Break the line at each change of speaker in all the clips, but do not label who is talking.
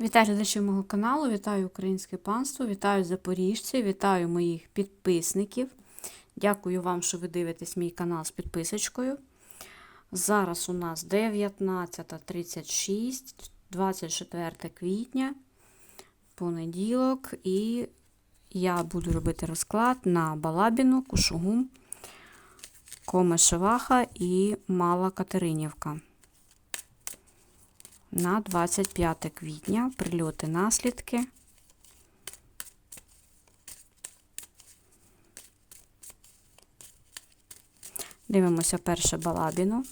Вітаю глядачів мого каналу, вітаю українське панство, вітаю запоріжців, вітаю моїх підписників. Дякую вам, що ви дивитесь мій канал з підписочкою. Зараз у нас 19.36, 24 квітня, понеділок, і я буду робити розклад на Балабіну, Кушугум, Комишеваха і Мала Катеринівка на 25 квітня. Прильоти наслідки. Дивимося перше балабіно.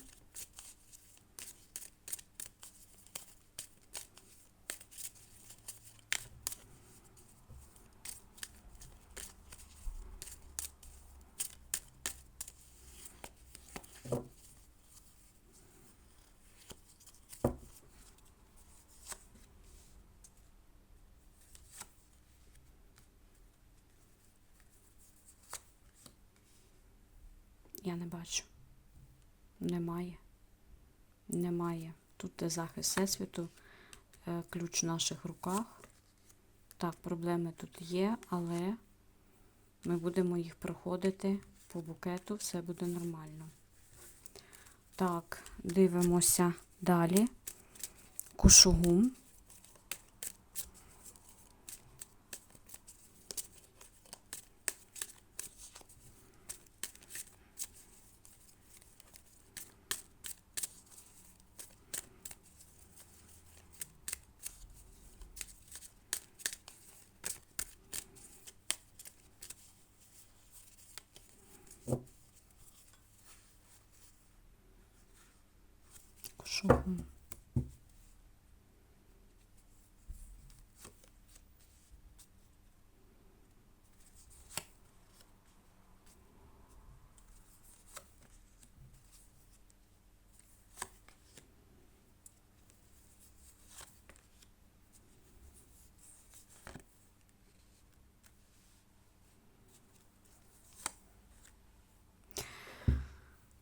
Я не бачу. Немає. Немає. Тут де захист Всесвіту, е, ключ в наших руках. Так, проблеми тут є, але ми будемо їх проходити по букету, все буде нормально. Так, дивимося далі. Кушугум. Кушугум.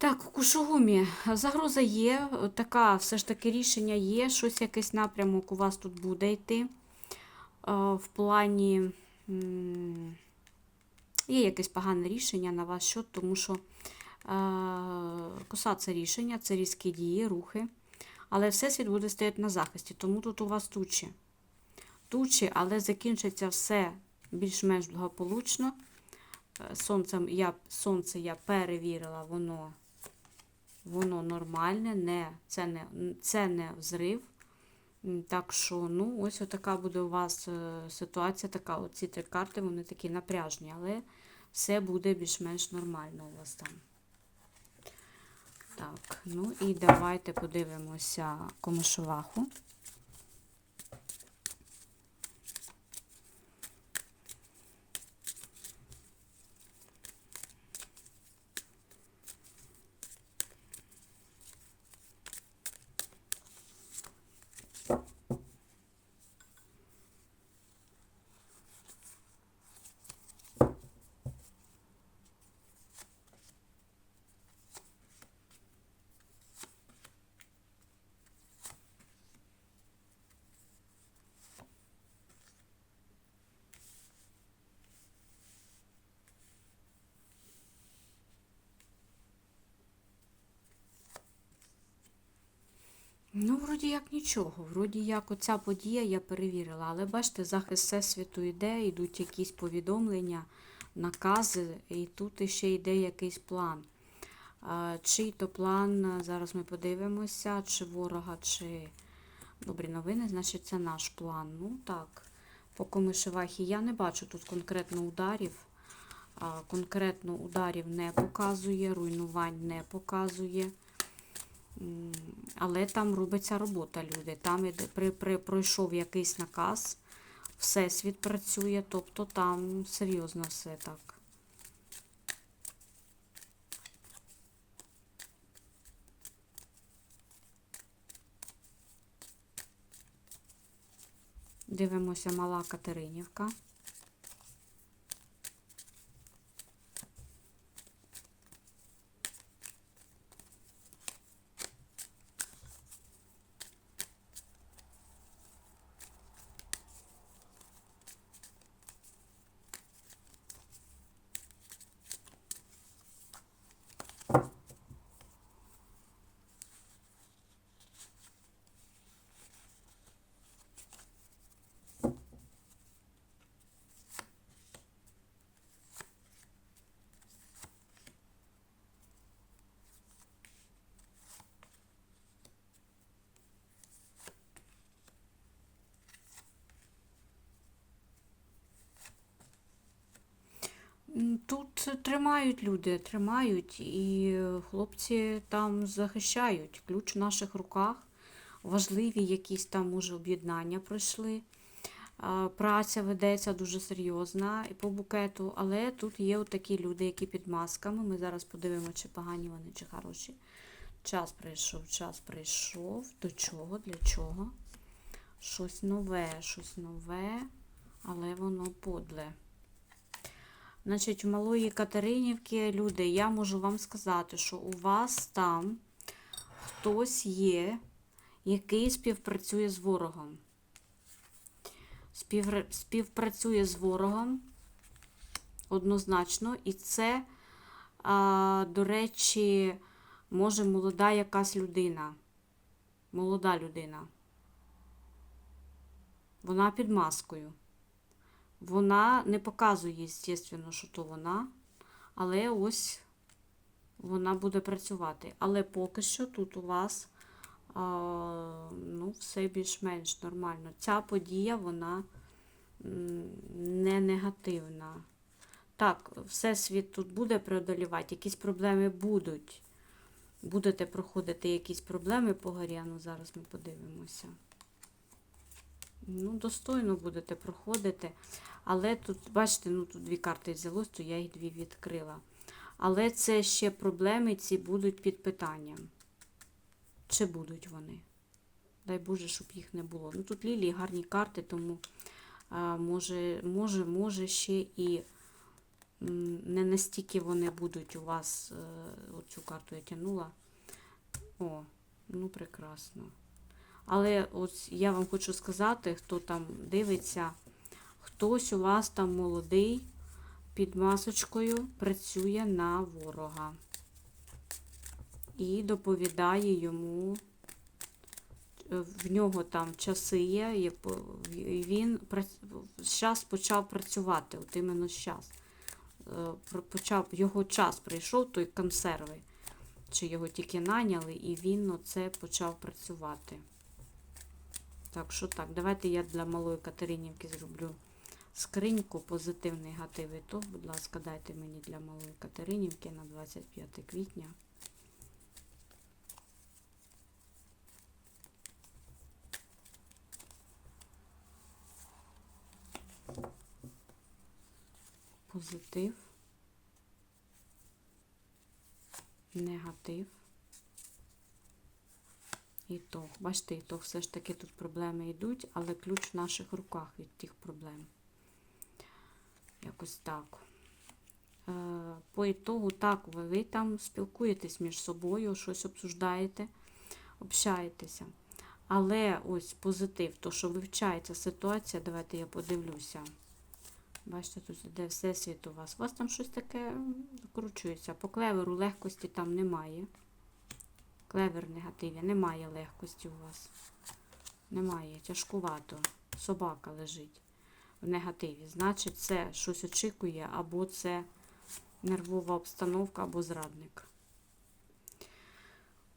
Так, Кушугумі загроза є, така все ж таки рішення є, щось якийсь напрямок у вас тут буде йти. Е, В плані є якесь погане рішення на ваш счет, тому що е, коса це рішення, це різкі дії, рухи. Але всесвіт буде стояти на захисті, тому тут у вас тучі. Тучі, але закінчиться все більш-менш благополучно. Е, Сонцем я, сонце я перевірила, воно воно нормальне, не, це, не, це не взрив. Так що, ну, ось така буде у вас е, ситуація, така, оці три карти, вони такі напряжні, але все буде більш-менш нормально у вас там. Так, ну і давайте подивимося комишоваху. Ну, вроді як нічого. Вроді як оця подія я перевірила. Але бачите, захист Всесвіту йде, йдуть якісь повідомлення, накази, і тут іще йде якийсь план. Чий то план, зараз ми подивимося, чи ворога, чи добрі новини, значить це наш план. Ну так, по комишевахі я не бачу тут конкретно ударів. Конкретно ударів не показує, руйнувань не показує. Але там робиться робота, люди. Там при, при, пройшов якийсь наказ, всесвіт працює, тобто там серйозно все так. Дивимося мала Катеринівка. тут тримають люди, тримають, і хлопці там захищають. Ключ в наших руках. Важливі якісь там, може, об'єднання пройшли. Праця ведеться дуже серйозна і по букету, але тут є такі люди, які під масками. Ми зараз подивимося, чи погані вони, чи хороші. Час прийшов, час прийшов. До чого? Для чого? Щось нове, щось нове, але воно подле. Значить, у Малої Катеринівки, люди, я можу вам сказати, що у вас там хтось є, який співпрацює з ворогом. Співр... Співпрацює з ворогом однозначно, і це, а, до речі, може молода якась людина. Молода людина. Вона під маскою. Вона не показує, звісно, що то вона, але ось вона буде працювати. Але поки що тут у вас а, ну, все більш-менш нормально. Ця подія, вона не негативна. Так, всесвіт тут буде преодолівати, якісь проблеми будуть. Будете проходити якісь проблеми по горі, ну зараз ми подивимося. Ну, достойно будете проходити. Але тут, бачите, ну тут дві карти взялось, то я їх дві відкрила. Але це ще проблеми ці будуть під питанням. Чи будуть вони? Дай Боже, щоб їх не було. Ну тут лілії гарні карти, тому а, може, може, може ще і не настільки вони будуть у вас. Е, оцю карту я тягнула. О, ну прекрасно. Але ось я вам хочу сказати, хто там дивиться, хтось у вас там молодий під масочкою працює на ворога і доповідає йому, е, в нього там часи є, він зараз почав працювати, от іменно зараз. Почав, його час прийшов, той консерви, чи його тільки наняли, і він оце почав працювати. Так що так, давайте я для малої Катеринівки зроблю скриньку позитив, негатив і то, будь ласка, дайте мені для малої Катеринівки на 25 квітня. Позитив, негатив. Ітог. Бачите, ітог все ж таки тут проблеми йдуть, але ключ в наших руках від тих проблем. Якось так. Е, По ітогу, так, ви, ви там спілкуєтесь між собою, щось обсуждаєте, общаєтеся. Але ось позитив, то, що вивчається ситуація, давайте я подивлюся. Бачите, тут іде всесвіт у вас. У вас там щось таке закручується. По клеверу легкості там немає. Клевер негативі. Немає легкості у вас. Немає. Тяжкувато. Собака лежить в негативі. Значить, це щось очікує, або це нервова обстановка, або зрадник.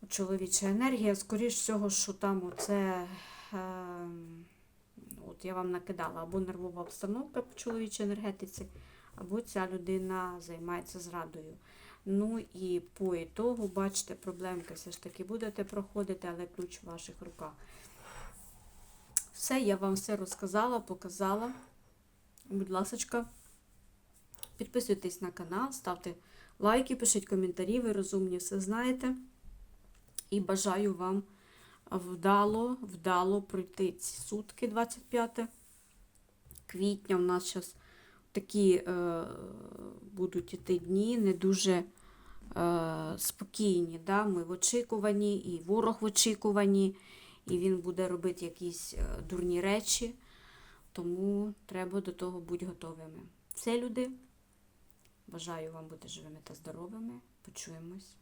Чоловіча енергія, скоріш всього, що там оце. Е, от я вам накидала, або нервова обстановка по чоловічій енергетиці, або ця людина займається зрадою. Ну і по ітогу, бачите, проблемки все ж таки будете проходити, але ключ в ваших руках. Все, я вам все розказала, показала. Будь ласка, підписуйтесь на канал, ставте лайки, пишіть коментарі, ви розумні, все знаєте. І бажаю вам вдало, вдало пройти ці сутки 25 квітня. У нас зараз такі е, будуть іти дні, не дуже е, спокійні. Да? Ми в очікуванні, і ворог в очікуванні, і він буде робити якісь е, дурні речі. Тому треба до того бути готовими. Все, люди. Бажаю вам бути живими та здоровими. Почуємось.